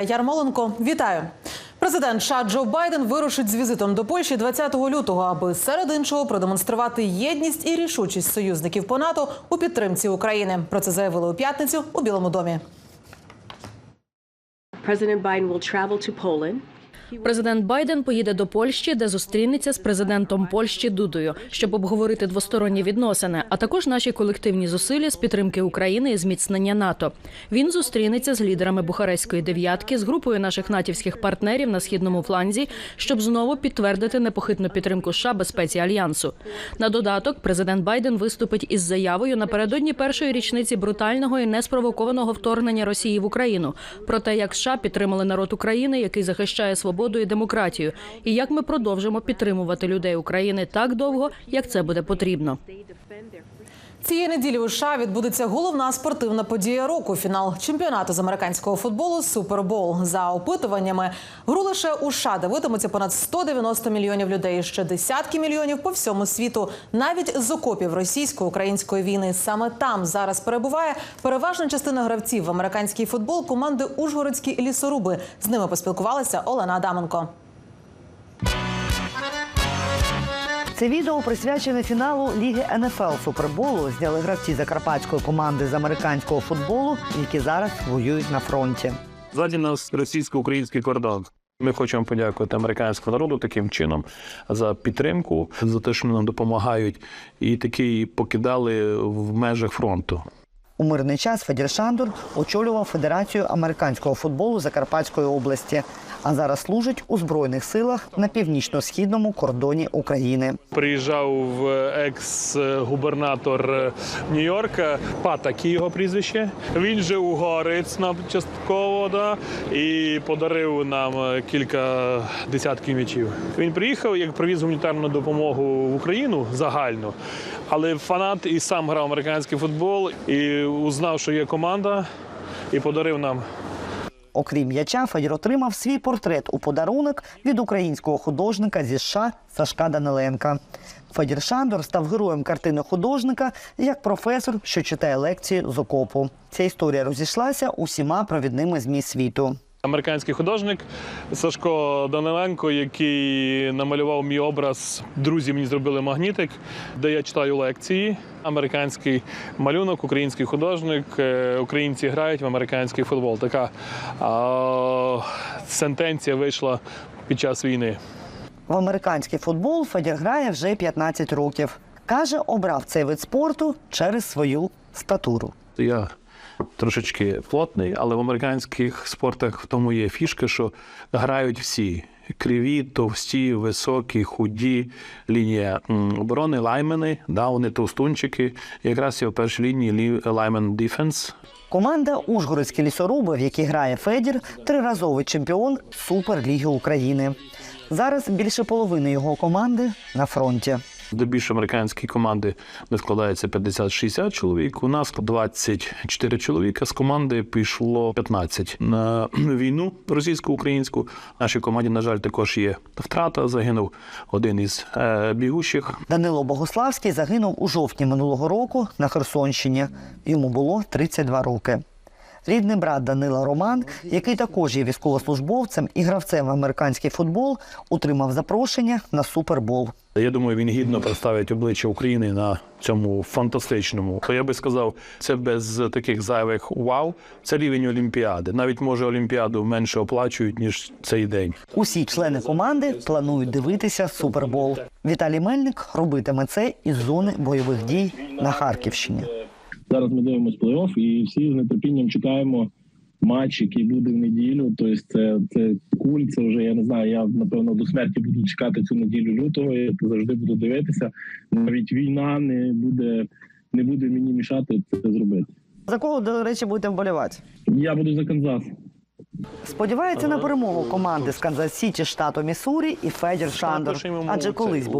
Ярмоленко, вітаю. Президент США Джо Байден вирушить з візитом до Польщі 20 лютого, аби серед іншого продемонструвати єдність і рішучість союзників по НАТО у підтримці України. Про це заявили у п'ятницю у Білому домі. Президент Байден will travel to Poland. Президент Байден поїде до Польщі, де зустрінеться з президентом Польщі Дудою, щоб обговорити двосторонні відносини, а також наші колективні зусилля з підтримки України і зміцнення НАТО. Він зустрінеться з лідерами Бухарестської дев'ятки, з групою наших натівських партнерів на східному фланзі, щоб знову підтвердити непохитну підтримку США безпеці альянсу. На додаток, президент Байден виступить із заявою напередодні першої річниці брутального і неспровокованого вторгнення Росії в Україну про те, як США підтримали народ України, який захищає свободу і демократію, і як ми продовжимо підтримувати людей України так довго, як це буде потрібно. Цієї неділі у США відбудеться головна спортивна подія року. Фінал чемпіонату з американського футболу Супербол. За опитуваннями гру лише у США дивитимуться понад 190 мільйонів людей. Ще десятки мільйонів по всьому світу, навіть з окопів російсько-української війни. Саме там зараз перебуває переважна частина гравців в американський футбол команди Ужгородські лісоруби. З ними поспілкувалася Олена Адаменко. Це відео присвячене фіналу Ліги НФЛ Суперболу. Зняли гравці закарпатської команди з американського футболу, які зараз воюють на фронті. Ззаді нас російсько-український кордон. Ми хочемо подякувати американському народу таким чином за підтримку, за те, що нам допомагають, і такі покидали в межах фронту. У мирний час Федір Шандур очолював Федерацію американського футболу Закарпатської області, а зараз служить у збройних силах на північно-східному кордоні України. Приїжджав екс-губернатор Нью-Йорка, Патакі його прізвище. Він же угорець нам частково да, і подарив нам кілька десятків м'ячів. Він приїхав, як привіз гуманітарну допомогу в Україну загальну, але фанат і сам грав американський футбол і узнав, що є команда, і подарив нам Окрім м'яча, Федір отримав свій портрет у подарунок від українського художника зі США Сашка Даниленка. Федір Шандор став героєм картини художника як професор, що читає лекції з окопу. Ця історія розійшлася усіма провідними змі світу. Американський художник Сашко Даниленко, який намалював мій образ. Друзі мені зробили магнітик, де я читаю лекції. Американський малюнок, український художник. е, Українці грають в американський футбол. Така а, сентенція вийшла під час війни. В американський футбол Федір грає вже 15 років. Каже, обрав цей вид спорту через свою статуру. Я трошечки плотний, але в американських спортах в тому є фішка, що грають всі. Криві, товсті, високі, худі, лінія оборони, лаймени, да, вони товстунчики. Якраз я в першій лінії лі- лаймен дефенс. Команда Ужгородські лісоруби, в якій грає Федір, триразовий чемпіон Суперліги України. Зараз більше половини його команди на фронті. Де більше американські команди не складається 50-60 чоловік. У нас 24 чоловіка з команди пішло 15 на війну російсько-українську. Нашій команді, на жаль, також є втрата. Загинув один із е, бігущих. Данило Богославський загинув у жовтні минулого року на Херсонщині. Йому було 32 роки. Рідний брат Данила Роман, який також є військовослужбовцем і гравцем в американський футбол, отримав запрошення на супербол. Я думаю, він гідно представить обличчя України на цьому фантастичному. Я би сказав, це без таких зайвих вау. Це рівень Олімпіади. Навіть може Олімпіаду менше оплачують ніж цей день. Усі члени команди планують дивитися супербол. Віталій Мельник робитиме це із зони бойових дій на Харківщині. Зараз ми дивимося плей-офф і всі з нетерпінням чекаємо матч, який буде в неділю. Тобто це, це куль, це вже я не знаю. Я напевно до смерті буду чекати цю неділю лютого. Я завжди буду дивитися. Навіть війна не буде, не буде мені мішати це зробити. За кого, до речі, будете вболівати? Я буду за Канзас. Сподівається на перемогу команди з Канзас Сіті штату Міссурі і Федір Шандор. Адже колись був